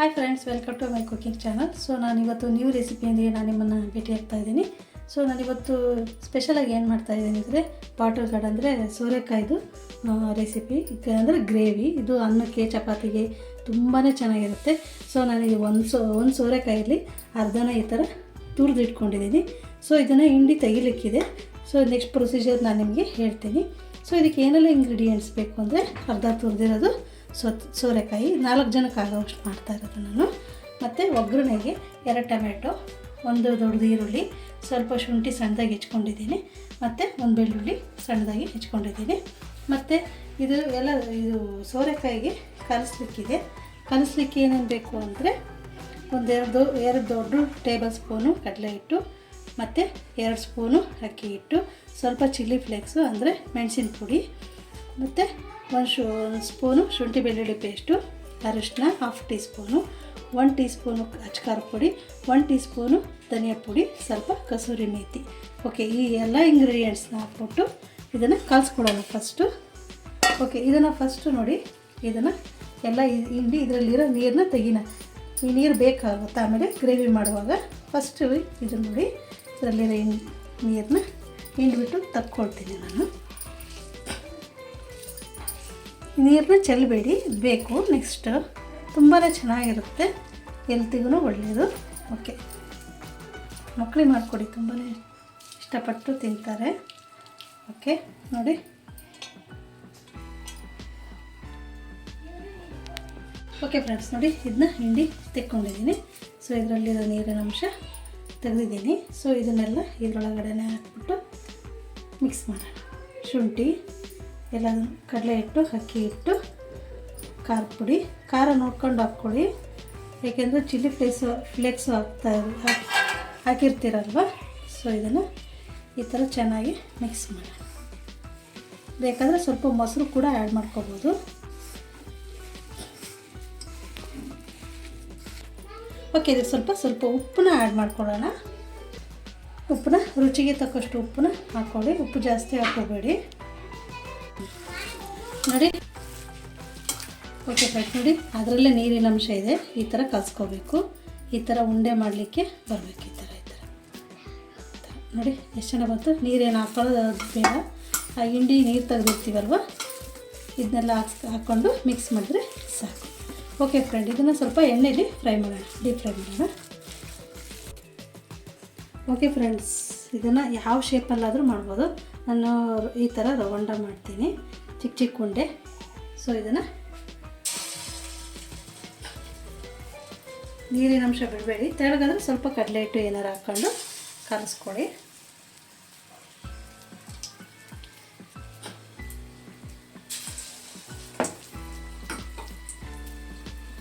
Hi friends welcome to my cooking channel so ನಾನಿವತ್ತು new ರೆಸಿಪಿಯೊಂದಿಗೆ ನಾನು ನಿಮ್ಮನ್ನು ಭೇಟಿ ಆಗ್ತಾ ಇದ್ದೀನಿ. ಸೊ ನಾನಿವತ್ತು ಸ್ಪೆಷಲಾಗಿ ಏನು ಮಾಡ್ತಾ ಇದ್ದೀನಿ ಅಂದರೆ ಬಾಟಲ್ ಗಾರ್ಡ್ ಅಂದರೆ ಸೋರೆಕಾಯ್ದು ರೆಸಿಪಿ ಅಂದರೆ ಗ್ರೇವಿ ಇದು ಅನ್ನಕ್ಕೆ, ಚಪಾತಿಗೆ ತುಂಬಾ ಚೆನ್ನಾಗಿರುತ್ತೆ. ಸೊ ನನಗೆ ಒಂದು ಸೋ, ಒಂದು ಸೋರೆಕಾಯಲ್ಲಿ ಅರ್ಧನ ಈ ಥರ ತುರಿದು ಇಟ್ಕೊಂಡಿದ್ದೀನಿ ಸೊ ಇದನ್ನು ಹಿಂಡಿ ತೆಗಿಲಿಕ್ಕಿದೆ. ಸೊ ನೆಕ್ಸ್ಟ್ ಪ್ರೊಸೀಜರ್ ನಾನು ನಿಮಗೆ ಹೇಳ್ತೀನಿ. ಸೊ ಇದಕ್ಕೆ ಏನೆಲ್ಲ ಇಂಗ್ರೀಡಿಯೆಂಟ್ಸ್ ಬೇಕು ಅಂದರೆ ಅರ್ಧ ತುರಿದಿರೋದು ಸೊ ಸೋರೆಕಾಯಿ ನಾಲ್ಕು ಜನಕ್ಕೆ ಆಗೋಷ್ಟು ಮಾಡ್ತಾ ಇರೋದು ನಾನು. ಮತ್ತು ಒಗ್ಗರಣೆಗೆ ಎರಡು ಟೊಮೆಟೊ, ಒಂದು ದೊಡ್ಡದು ಈರುಳ್ಳಿ, ಸ್ವಲ್ಪ ಶುಂಠಿ ಸಣ್ಣದಾಗಿ ಹೆಚ್ಕೊಂಡಿದ್ದೀನಿ. ಮತ್ತು ಒಂದು ಬೆಳ್ಳುಳ್ಳಿ ಸಣ್ಣದಾಗಿ ಹೆಚ್ಕೊಂಡಿದ್ದೀನಿ. ಮತ್ತು ಇದು ಎಲ್ಲ ಇದು ಸೋರೆಕಾಯಿಗೆ ಕಲಿಸ್ಲಿಕ್ಕಿದೆ. ಕಲಿಸ್ಲಿಕ್ಕೆ ಏನೇನು ಬೇಕು ಅಂದರೆ ಒಂದೆರಡು, ಎರಡು ದೊಡ್ಡ ಟೇಬಲ್ ಸ್ಪೂನು ಕಡಲೆ ಹಿಟ್ಟು, ಮತ್ತು ಎರಡು ಸ್ಪೂನು ಅಕ್ಕಿ ಹಿಟ್ಟು, ಸ್ವಲ್ಪ ಚಿಲ್ಲಿ ಫ್ಲೇಕ್ಸು ಅಂದರೆ ಮೆಣಸಿನ ಪುಡಿ ಮತ್ತು ಒಂದು ಶು ಸ್ಪೂನು ಶುಂಠಿ ಬೆಳ್ಳುಳ್ಳಿ ಪೇಸ್ಟು ಅರಿಶಿನ half teaspoon one teaspoon ಅಚ್ಕಾರ ಪುಡಿ ಒನ್ ಟೀ ಸ್ಪೂನು ಧನಿಯಾ ಪುಡಿ, ಸ್ವಲ್ಪ ಕಸೂರಿ ಮೇಥಿ ಓಕೆ ಈ ಎಲ್ಲ ಇಂಗ್ರೀಡಿಯೆಂಟ್ಸ್ನ ಹಾಕ್ಬಿಟ್ಟು ಇದನ್ನು ಕಲಿಸ್ಕೊಡೋಣ ಫಸ್ಟು ಓಕೆ ಇದನ್ನು ಫಸ್ಟು ನೋಡಿ, ಇದನ್ನು ಎಲ್ಲ ಹಿಂಡಿ ಇದರಲ್ಲಿರೋ ನೀರನ್ನ ತೆಗಿನ. ಈ ನೀರು ಬೇಕಾಗುತ್ತೆ, ಆಮೇಲೆ ಗ್ರೇವಿ ಮಾಡುವಾಗ ಫಸ್ಟು ಇದನ್ನು ನೋಡಿ, ಇದರಲ್ಲಿರೋ ನೀರನ್ನ ಹಿಂಡ್ಬಿಟ್ಟು ತಕ್ಕೊಳ್ತೀನಿ ನಾನು. ನೀರನ್ನ ಚೆಲ್ಲಬೇಡಿ ಬೇಕು. ನೆಕ್ಸ್ಟ್ ತುಂಬಾ ಚೆನ್ನಾಗಿರುತ್ತೆ. ಎಲ್ತಿಗೂ ಒಳ್ಳೆಯದು ಓಕೆ ಮಕ್ಕಳಿಗೆ ಮಾಡಿಕೊಡಿ ತುಂಬಾ ಇಷ್ಟಪಟ್ಟು ತಿಂತಾರೆ. ಓಕೆ ನೋಡಿ. ಓಕೆ ಫ್ರೆಂಡ್ಸ್ ನೋಡಿ ಇದನ್ನ ಹಿಂಡಿ ತೆಕ್ಕೊಂಡಿದ್ದೀನಿ. ಸೊ ಇದರಲ್ಲಿರೋ ನೀರಿನ ಅಂಶ ತೆಗೆದಿದ್ದೀನಿ. ಸೊ ಇದನ್ನೆಲ್ಲ ಇದರೊಳಗಡೆ ಹಾಕ್ಬಿಟ್ಟು ಮಿಕ್ಸ್ ಮಾಡೋಣ. ಶುಂಠಿ ಎಲ್ಲ ಕಡಲೆ ಹಿಟ್ಟು, ಅಕ್ಕಿ ಹಿಟ್ಟು, ಖಾರ ಪುಡಿ. ಖಾರ ನೋಡ್ಕೊಂಡು ಹಾಕ್ಕೊಳ್ಳಿ. ಏಕೆಂದರೆ ಚಿಲ್ಲಿ ಫ್ಲೇಕ್ಸು ಫ್ಲೇಕ್ಸು ಹಾಕ್ತಾ ಹಾಕಿ ಹಾಕಿರ್ತೀರಲ್ವ? ಸೊ ಇದನ್ನು ಈ ಥರ ಚೆನ್ನಾಗಿ ಮಿಕ್ಸ್ ಮಾಡಿ. ಬೇಕಾದರೆ ಸ್ವಲ್ಪ ಮೊಸರು ಕೂಡ ಆ್ಯಡ್ ಮಾಡ್ಕೋಬೋದು. ಓಕೆ ಇದಕ್ಕೆ ಸ್ವಲ್ಪ ಸ್ವಲ್ಪ ಉಪ್ಪನ್ನ ಆ್ಯಡ್ ಮಾಡ್ಕೊಳ್ಳೋಣ. ಉಪ್ಪನ್ನ, ರುಚಿಗೆ ತಕ್ಕಷ್ಟು ಉಪ್ಪನ್ನ ಹಾಕ್ಕೊಳ್ಳಿ. ಉಪ್ಪು ಜಾಸ್ತಿ ಹಾಕೋಬೇಡಿ ಓಕೆ ಫ್ರೆಂಡ್ಸ್ ನೋಡಿ ಅದರಲ್ಲೇ ನೀರಿನ ಅಂಶ ಇದೆ. ಈ ಥರ ಕಲಿಸ್ಕೋಬೇಕು. ಈ ಥರ ಉಂಡೆ ಮಾಡಲಿಕ್ಕೆ ಬರಬೇಕು ಈ ಥರ ಈ ಥರ ನೋಡಿ, ಎಷ್ಟು ಜನ ಬಂತು. ನೀರೇನು ಹಾಕೊಳ್ಳೋದು ಬೇಡ ಆ ಹಿಂಡಿ ನೀರು ತೆಗೆದಿರ್ತೀವಲ್ವ? ಇದನ್ನೆಲ್ಲ ಹಾಕ್ಸ್, ಹಾಕ್ಕೊಂಡು ಮಿಕ್ಸ್ ಮಾಡಿದ್ರೆ ಸಾಕು. ಓಕೆ ಫ್ರೆಂಡ್ ಇದನ್ನು ಸ್ವಲ್ಪ ಎಣ್ಣೆಯಲ್ಲಿ ಫ್ರೈ ಮಾಡೋಣ. ಡೀಪ್ ಫ್ರೈ ಮಾಡೋಣ. ಓಕೆ ಫ್ರೆಂಡ್ಸ್ ಇದನ್ನು ಯಾವ ಶೇಪಲ್ಲಾದರೂ ಮಾಡ್ಬೋದು. ನಾನು ಈ ಥರ ರವಂಡ ಮಾಡ್ತೀನಿ. ಚಿಕ್ಕ ಚಿಕ್ಕ ಉಂಡೆ. ಸೊ ಇದನ್ನು ನೀರಿನ ಅಂಶ ಬಿಡಬೇಡಿ. ತೆಳಗಾದ್ರೆ ಸ್ವಲ್ಪ ಕಡಲೆ ಹಿಟ್ಟು ಏನಾರು ಹಾಕ್ಕೊಂಡು ಕಲಿಸ್ಕೊಳ್ಳಿ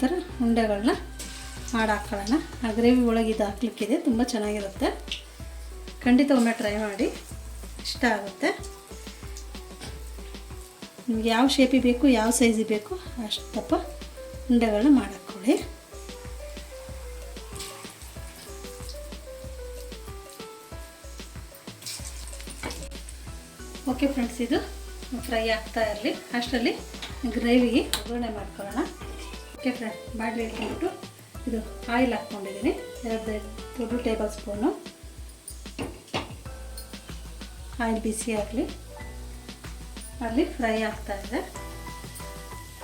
ಥರ ಉಂಡೆಗಳನ್ನ ಮಾಡಿ ಆ ಗ್ರೇವಿ ಒಳಗೆ ಇದು ಹಾಕ್ಲಿಕ್ಕಿದೆ, ತುಂಬ ಚೆನ್ನಾಗಿರುತ್ತೆ. ಖಂಡಿತ ಒಮ್ಮೆ ಟ್ರೈ ಮಾಡಿ, ಇಷ್ಟ ಆಗುತ್ತೆ. ನಿಮ್ಗೆ ಯಾವ ಶೇಪಿ ಬೇಕು, ಯಾವ ಸೈಜಿಗೆ ಬೇಕು ಅಷ್ಟು ದಪ್ಪ ಉಂಡೆಗಳನ್ನ ಮಾಡಾಕ್ಕೊಳ್ಳಿ ಓಕೆ ಫ್ರೆಂಡ್ಸ್ ಇದು ಫ್ರೈ ಆಗ್ತಾ ಇರಲಿ. ಅಷ್ಟರಲ್ಲಿ ಗ್ರೇವಿ ಒಗ್ಗರಣೆ ಮಾಡ್ಕೊಳ್ಳೋಣ. ಓಕೆ ಫ್ರೆಂಡ್ ಬಾಣಲೆ ಇಟ್ಕೊಂಡ್ಬಿಟ್ಟು ಇದು ಆಯಿಲ್ ಹಾಕ್ಕೊಂಡಿದ್ದೀನಿ. ಎರಡು ದೊಡ್ಡ ಟೇಬಲ್ ಸ್ಪೂನು ಆಯಿಲ್ ಬಿಸಿ ಆಗಲಿ. ಅಲ್ಲಿ ಫ್ರೈ ಆಗ್ತಾ ಇದೆ.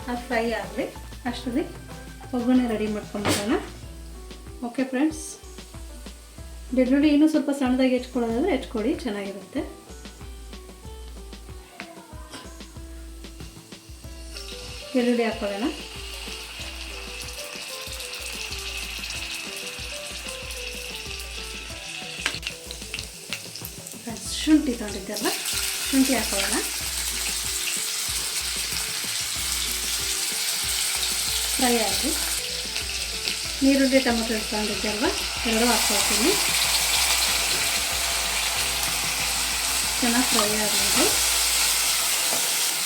ಅದು ಫ್ರೈ ಆಗಲಿ, ಅಷ್ಟರಲ್ಲಿ ಒಗ್ಗರಣೆ ರೆಡಿ ಮಾಡ್ಕೊಂಡ್ಬಿಡೋಣ. ಓಕೆ ಫ್ರೆಂಡ್ಸ್ ಬೆಳ್ಳುಳ್ಳಿ ಇನ್ನೂ ಸ್ವಲ್ಪ ಸಣ್ಣದಾಗಿ ಹೆಚ್ಕೊಳ್ಳೋದಾದ್ರೆ ಹೆಚ್ಕೊಳ್ಳಿ, ಚೆನ್ನಾಗಿರುತ್ತೆ. ಬೆಳ್ಳುಳ್ಳಿ ಹಾಕ್ಕೊಳ್ಳೋಣ ಶುಂಠಿ ತೊಗೊಂಡಿದ್ದೆಲ್ಲ ಶುಂಠಿ ಹಾಕೊಳ್ಳೋಣ. ಫ್ರೈ ಆಯಿತು ನೀರುಳ್ಳಿ ಟೊಮೊಟೊ ಇಟ್ಕೊಂಡಿದ್ದೆಲ್ವ ಎರಡು ಹಾಕ್ಕೊಳ್ತೀನಿ. ಚೆನ್ನಾಗಿ ಫ್ರೈ ಆಗಬೇಕು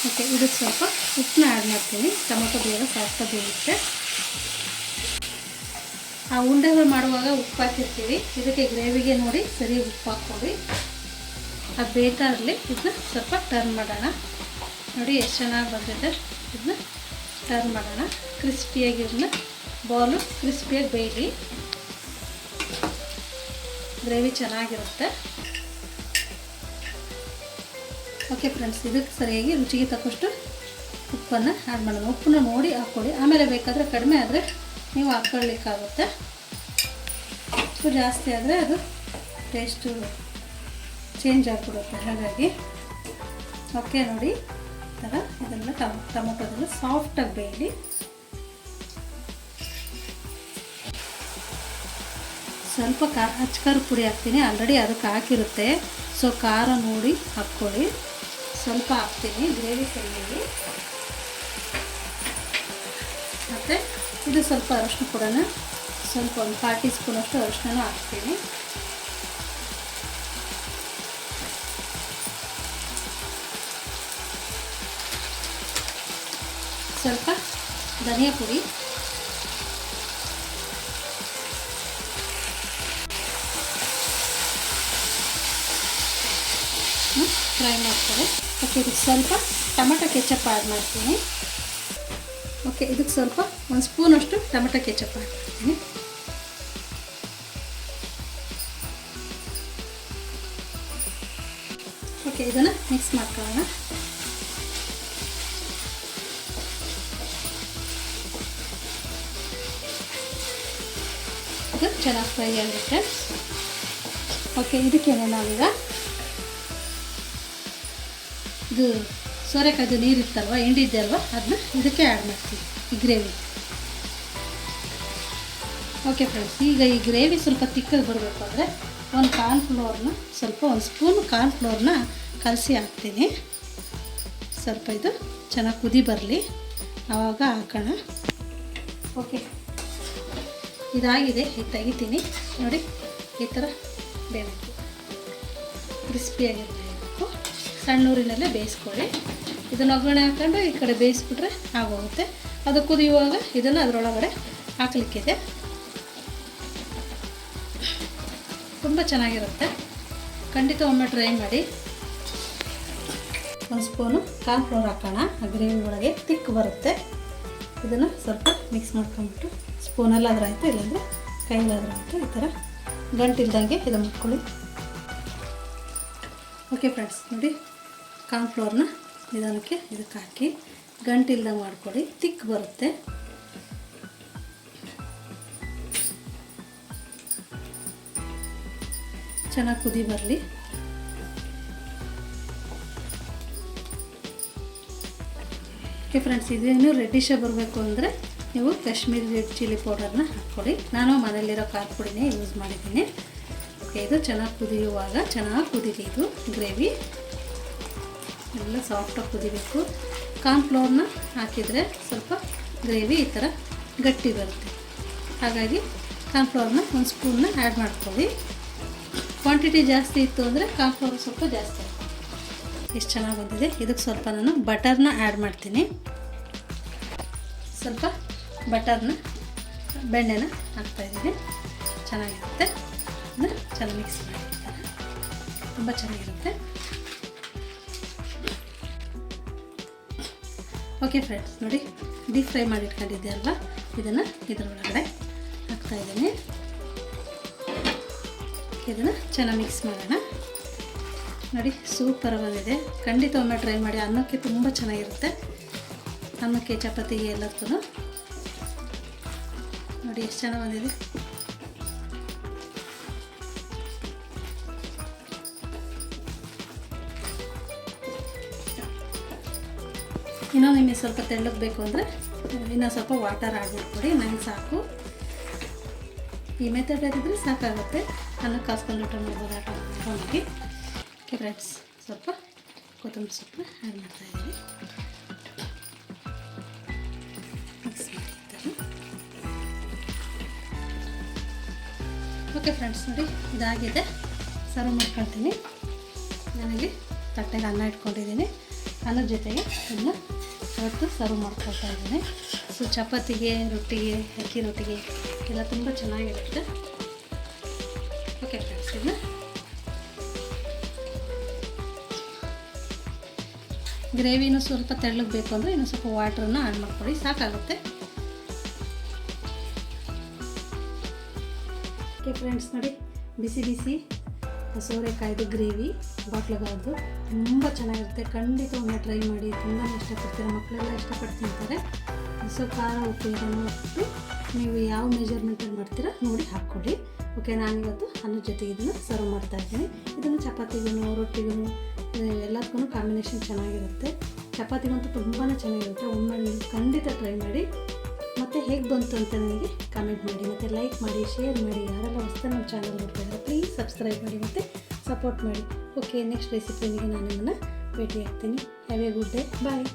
ಓಕೆ ಇದಕ್ಕೆ ಸ್ವಲ್ಪ ಉಪ್ಪನ್ನ ಆ್ಯಡ್ ಮಾಡ್ತೀನಿ. ಟೊಮೊಟೊ ಬೇಗ ಸಾಫ್ಟ ಬೇಯುತ್ತೆ. ಆ ಉಂಡೆಗಳು ಮಾಡುವಾಗ ಉಪ್ಪು ಹಾಕಿರ್ತೀವಿ. ಇದಕ್ಕೆ ಗ್ರೇವಿಗೆ ನೋಡಿ ಸರಿ ಉಪ್ಪು ಹಾಕ್ಕೊಳ್ಳಿ ಅದು ಬೇಕಾಗಲಿ ಇದನ್ನ ಸ್ವಲ್ಪ ಟರ್ನ್ ಮಾಡೋಣ. ನೋಡಿ ಎಷ್ಟು ಚೆನ್ನಾಗಿ ಬಂದಿದೆ. ಇದನ್ನ ಟರ್ನ್ ಮಾಡೋಣ. ಕ್ರಿಸ್ಪಿಯಾಗಿ ಇದನ್ನ ಬಾಲು ಕ್ರಿಸ್ಪಿಯಾಗಿ ಬೇಯಲಿ. ಗ್ರೇವಿ ಚೆನ್ನಾಗಿರುತ್ತೆ. ಓಕೆ ಫ್ರೆಂಡ್ಸ್ ಇದಕ್ಕೆ ಸರಿಯಾಗಿ ರುಚಿಗೆ ತಕ್ಕಷ್ಟು ಉಪ್ಪನ್ನು ಆ್ಯಡ್ ಮಾಡೋಣ. ಉಪ್ಪನ್ನ ನೋಡಿ ಹಾಕ್ಕೊಳ್ಳಿ ಆಮೇಲೆ ಬೇಕಾದರೆ ಕಡಿಮೆ ಆದರೆ ನೀವು ಹಾಕ್ಕೊಳ್ಳಿಕ್ಕಾಗುತ್ತೆ ಉಪ್ಪು ಜಾಸ್ತಿ ಆದರೆ ಅದು ಟೇಸ್ಟು ಚೇಂಜ್ ಆಗಿಬಿಡುತ್ತೆ. ಹಾಗಾಗಿ ಓಕೆ ನೋಡಿ. ಥರ ಇದೆಲ್ಲ ಟಮ, ಟೊಮೊಟೊದೆಲ್ಲ ಸಾಫ್ಟಾಗಿ ಬೇಯಲಿ. ಸ್ವಲ್ಪ ಕಾ ಹಚ್ಕಾರ ಪುಡಿ ಹಾಕ್ತೀನಿ. ಆಲ್ರೆಡಿ ಅದಕ್ಕೆ ಹಾಕಿರುತ್ತೆ. ಸೊ ಖಾರ ನೋಡಿ ಹಾಕ್ಕೊಳ್ಳಿ. ಸ್ವಲ್ಪ ಹಾಕ್ತೀನಿ, ಗ್ರೇವಿ ಸರಿಯಾಗಿ. ಮತ್ತು ಇದು ಸ್ವಲ್ಪ ಅರಶಿನ ಕೂಡ ಸ್ವಲ್ಪ ಒಂದು ಕಾಲು ಟೀ ಸ್ಪೂನಷ್ಟು ಅರಶಿನ ಹಾಕ್ತೀನಿ. ಸ್ವಲ್ಪ ಧನಿಯಾ ಪುಡಿ. ಫ್ರೈ ಮಾಡ್ತಾರೆ. ಓಕೆ ಇದಕ್ಕೆ ಸ್ವಲ್ಪ ಟೊಮೆಟೊ ಕೆಚಪ್ ಆ್ಯಡ್ ಮಾಡ್ತೀನಿ. ಓಕೆ ಇದಕ್ಕೆ ಸ್ವಲ್ಪ ಒಂದು ಸ್ಪೂನಷ್ಟು ಟೊಮೆಟೊ ಕೆಚಪ್ ಆ್ಯಡ್ ಮಾಡ್ತೀನಿ. ಓಕೆ ಇದನ್ನು ಮಿಕ್ಸ್ ಮಾಡ್ಕೊಳ್ಳೋಣ. ಇದು ಚೆನ್ನಾಗಿ ಫ್ರೈ ಆಗುತ್ತೆ ಓಕೆ ಇದಕ್ಕೇನೆ ನಾವೀಗ ಇದು ಸೋರೆಕಾಯ್ದು ನೀರಿತ್ತಲ್ವ ಹಿಂಡಿದ್ದೆ ಅಲ್ವ ಅದನ್ನ ಇದಕ್ಕೆ ಆ್ಯಡ್ ಮಾಡ್ತೀವಿ, ಈ ಗ್ರೇವಿ ಓಕೆ ಫ್ರೆಂಡ್ಸ್ ಈಗ ಈ ಗ್ರೇವಿ ಸ್ವಲ್ಪ ತಿಕ್ಕಗೆ ಬರಬೇಕು ಅಂದರೆ ಒಂದು ಕಾರ್ನ್ಫ್ಲೋರ್ನ ಸ್ವಲ್ಪ ಒಂದು ಸ್ಪೂನ್ ಕಾರ್ನ್ಫ್ಲೋರ್ನ ಕಲಸಿ ಹಾಕ್ತೀನಿ. ಸ್ವಲ್ಪ ಇದು ಚೆನ್ನಾಗಿ ಕುದಿ ಬರಲಿ. ಆವಾಗ ಹಾಕೋಣ. ಓಕೆ ಇದಾಗಿದೆ, ಇದು ತೆಗಿತೀನಿ. ನೋಡಿ, ಈ ಥರ ಬೇಯಬೇಕು ಕ್ರಿಸ್ಪಿಯಾಗಿರಬೇಕು ಸಣ್ಣ ಊರಿನಲ್ಲೇ ಬೇಯಿಸ್ಕೊಳ್ಳಿ. ಇದನ್ನು ಒಗ್ಗರಣೆ ಹಾಕ್ಕೊಂಡು ಈ ಕಡೆ ಬೇಯಿಸ್ಬಿಟ್ರೆ ಆಗೋಗುತ್ತೆ. ಅದು ಕುದಿಯುವಾಗ ಇದನ್ನು ಅದರೊಳಗಡೆ ಹಾಕಲಿಕ್ಕಿದೆ. ತುಂಬ ಚೆನ್ನಾಗಿರುತ್ತೆ. ಖಂಡಿತ ಒಮ್ಮೆ ಟ್ರೈ ಮಾಡಿ. ಒಂದು ಸ್ಪೂನು ಕಾರ್ನ್ಫ್ಲೋರ್ ಹಾಕೋಣ. ಆ ಗ್ರೇವಿ ಒಳಗೆ ತಿಕ್ ಬರುತ್ತೆ. ಇದನ್ನು ಸ್ವಲ್ಪ ಮಿಕ್ಸ್ ಮಾಡ್ಕೊಂಬಿಟ್ಟು ಸ್ಪೂನಲ್ಲಾದ್ರೂ ಆಯಿತು ಇಲ್ಲಾಂದರೆ ಕೈಲಾದ್ರೂ ಆಯಿತು ಈ ಥರ ಗಂಟಿಲ್ದಂಗೆ ಇದನ್ನು ಮಾಡ್ಕೊಳ್ಳಿ ಓಕೆ ಫ್ರೆಂಡ್ಸ್ ನೋಡಿ. ಕಾರ್ನ್ಫ್ಲೋರ್ನ ನಿಧಾನಕ್ಕೆ ಇದಕ್ಕೆ ಹಾಕಿ, ಗಂಟಿಲ್ದಂಗೆ ಮಾಡಿಕೊಡಿ ತಿಕ್ ಬರುತ್ತೆ. ಚೆನ್ನಾಗಿ ಕುದಿ ಬರಲಿ. ಓಕೆ ಫ್ರೆಂಡ್ಸ್ ಇದೇನು ರೆಡ್ಡಿಶಾಗಿ ಬರಬೇಕು ಅಂದರೆ ನೀವು ಕಾಶ್ಮೀರಿ ರೆಡ್ ಚಿಲ್ಲಿ ಪೌಡರ್ನ ಹಾಕ್ಕೊಡಿ ನಾನು ಮನೇಲಿರೋ ಖಾರ ಪುಡಿನೇ ಯೂಸ್ ಮಾಡಿದ್ದೀನಿ. ಓಕೆ ಇದು ಚೆನ್ನಾಗಿ ಕುದಿಯುವಾಗ ಚೆನ್ನಾಗಿ ಕುದಿಲಿ ಇದು ಗ್ರೇವಿ. ಎಲ್ಲ ಸಾಫ್ಟಾಗಿ ಕುದಿಬೇಕು. ಕಾರ್ನ್ಫ್ಲೋರ್ನ ಹಾಕಿದರೆ ಸ್ವಲ್ಪ ಗ್ರೇವಿ ಈ ಥರ ಗಟ್ಟಿ ಬರುತ್ತೆ. ಹಾಗಾಗಿ ಕಾರ್ನ್ಫ್ಲೋರ್ನ ಒಂದು ಸ್ಪೂನ್ನ ಆ್ಯಡ್ ಮಾಡ್ಕೊಳ್ಳಿ. ಕ್ವಾಂಟಿಟಿ ಜಾಸ್ತಿ ಇತ್ತು ಅಂದರೆ ಕಾರ್ನ್ಫ್ಲೋರ್ ಸ್ವಲ್ಪ ಜಾಸ್ತಿ ಎಷ್ಟು ಚೆನ್ನಾಗಿ ಬಂದಿದೆ? ಇದಕ್ಕೆ ಸ್ವಲ್ಪ ನಾನು ಬಟರ್ನ ಆ್ಯಡ್ ಮಾಡ್ತೀನಿ. ಸ್ವಲ್ಪ ಬಟರ್ನ ಬೆಣ್ಣೆನ ಹಾಕ್ತಾಯಿದ್ದೀನಿ ಚೆನ್ನಾಗಿರುತ್ತೆ. ಅಂದರೆ ಚೆನ್ನಾಗಿ ಮಿಕ್ಸ್ ಮಾಡಿ ತುಂಬ ಚೆನ್ನಾಗಿರುತ್ತೆ. ಓಕೆ ಫ್ರೆಂಡ್ಸ್ ನೋಡಿ ಡೀಪ್ ಫ್ರೈ ಮಾಡಿ ಇಟ್ಕೊಂಡಿದ್ದೆ ಅಲ್ವಾ? ಇದನ್ನು ಹಾಕ್ತಾ ಇದ್ದೀನಿ. ಇದನ್ನು ಚೆನ್ನಾಗಿ ಮಿಕ್ಸ್ ಮಾಡೋಣ. ನೋಡಿ ಸೂಪರ್ ಬಂದಿದೆ ಖಂಡಿತ ಒಮ್ಮೆ ಟ್ರೈ ಮಾಡಿ, ಅನ್ನಕ್ಕೆ ತುಂಬ ಚೆನ್ನಾಗಿರುತ್ತೆ. ಅನ್ನಕ್ಕೆ, ಚಪಾತಿಗೆ ಎಲ್ಲದಕ್ಕೂ ನೋಡಿ, ಎಷ್ಟು ಚೆನ್ನಾಗಿ ಬಂದಿದೆ. ಇನ್ನೂ ನಿಮಗೆ ಸ್ವಲ್ಪ ತೆಳ್ಳಗೆ ಬೇಕು ಅಂದರೆ ಇನ್ನೂ ಸ್ವಲ್ಪ ವಾಟರ್ ಮಾಡ್ಕೊಡಿ ನಂಗೆ ಸಾಕು. ಈ ಮೆಥಡ್ ಇದ್ದರೆ ಸಾಕಾಗುತ್ತೆ. ಅನ್ನಕ್ಕೆ ಕಾಸ್ಕೊಂಡು ಊಟ ಮಾಡ್ಬೋದು ಆಟ ಮಾಡಿ ಓಕೆ ಫ್ರೆಂಡ್ಸ್ ಸ್ವಲ್ಪ ಕೊತ್ತಂಬರಿ ಸೊಪ್ಪು ಆ್ಯಡ್ ಮಾಡ್ತಾಯಿದ್ದೀನಿ ಮಿಕ್ಸ್ ಮಾಡಿ ಈ ಓಕೆ ಫ್ರೆಂಡ್ಸ್ ನೋಡಿ ಇದಾಗಿದೆ. ಸರ್ವ್ ಮಾಡ್ಕೊಳ್ತೀನಿ. ನಾನಿಲ್ಲಿ ತಟ್ಟೆಗೆ ಅನ್ನ ಇಟ್ಕೊಂಡಿದ್ದೀನಿ. ಅನ್ನದ ಜೊತೆಗೆ ಇದನ್ನ ಇವತ್ತು ಸರ್ವ್ ಮಾಡ್ಕೊಳ್ತಾ ಇದ್ದೀನಿ. ಸೊ ಚಪಾತಿಗೆ, ರೊಟ್ಟಿಗೆ, ಅಕ್ಕಿ ರೊಟ್ಟಿಗೆ ಎಲ್ಲ ತುಂಬ ಚೆನ್ನಾಗಿರುತ್ತೆ. ಓಕೆ ಫ್ರೆಂಡ್ಸ್ ಇದನ್ನ ಗ್ರೇವಿನೂ ಸ್ವಲ್ಪ ತೆಳ್ಳಗೆ ಬೇಕು ಅಂದರೆ ಇನ್ನೂ ಸ್ವಲ್ಪ ವಾಟ್ರನ್ನ ಆ್ಯಡ್ ಮಾಡ್ಕೊಳ್ಳಿ. ಸಾಕಾಗುತ್ತೆ. ಓಕೆ ಫ್ರೆಂಡ್ಸ್ ನೋಡಿ, ಬಿಸಿ ಬಿಸಿ ಸೋರೆಕಾಯ್ದು ಗ್ರೇವಿ ಬಾಟ್ಲಗಾದ್ದು ತುಂಬ ಚೆನ್ನಾಗಿರುತ್ತೆ. ಖಂಡಿತ ಒಮ್ಮೆ ಟ್ರೈ ಮಾಡಿ, ತುಂಬಾ ಇಷ್ಟಪಡ್ತೀರಾ ಮಕ್ಕಳೆಲ್ಲ ಇಷ್ಟಪಟ್ಟು ತಿಂತಾರೆ ಸೊ ಖಾರ, ಉಪ್ಪು ಇದನ್ನು ನೀವು ಯಾವ ಮೆಜರ್ಮೆಂಟ್ ಮಾಡ್ತೀರಾ ನೋಡಿ ಹಾಕ್ಕೊಳ್ಳಿ. ಓಕೆ ನಾನಿವತ್ತು ಅನ್ನದ ಜೊತೆಗೆ ಇದನ್ನು ಸರ್ವ್ ಮಾಡ್ತಾ ಇದ್ದೀನಿ. ಇದನ್ನು ಚಪಾತಿಗೂ ರೊಟ್ಟಿಗೂ ಎಲ್ಲದಕ್ಕೂ ಕಾಂಬಿನೇಷನ್ ಚೆನ್ನಾಗಿರುತ್ತೆ. ಚಪಾತಿಗಂತೂ ತುಂಬಾ ಚೆನ್ನಾಗಿರುತ್ತೆ. ಒಮ್ಮೆ ಖಂಡಿತ ಟ್ರೈ ಮಾಡಿ ಮತ್ತು ಹೇಗೆ ಬಂತು ಅಂತ ನನಗೆ ಕಾಮೆಂಟ್ ಮಾಡಿ ಮತ್ತು ಲೈಕ್ ಮಾಡಿ ಶೇರ್ ಮಾಡಿ, ಯಾರೆಲ್ಲ ಹೊಸ ನಮ್ಮ ಚಾನಲ್ ನೋಡ್ತಾ ಪ್ಲೀಸ್ ಸಬ್ಸ್ಕ್ರೈಬ್ ಮಾಡಿ ಮತ್ತು ಸಪೋರ್ಟ್ ಮಾಡಿ. ಓಕೆ ನೆಕ್ಸ್ಟ್ ರೆಸಿಪಿಗೆ ನಾನು ನಿಮ್ಮನ್ನು ಭೇಟಿ ಆಗ್ತೀನಿ have a good day bye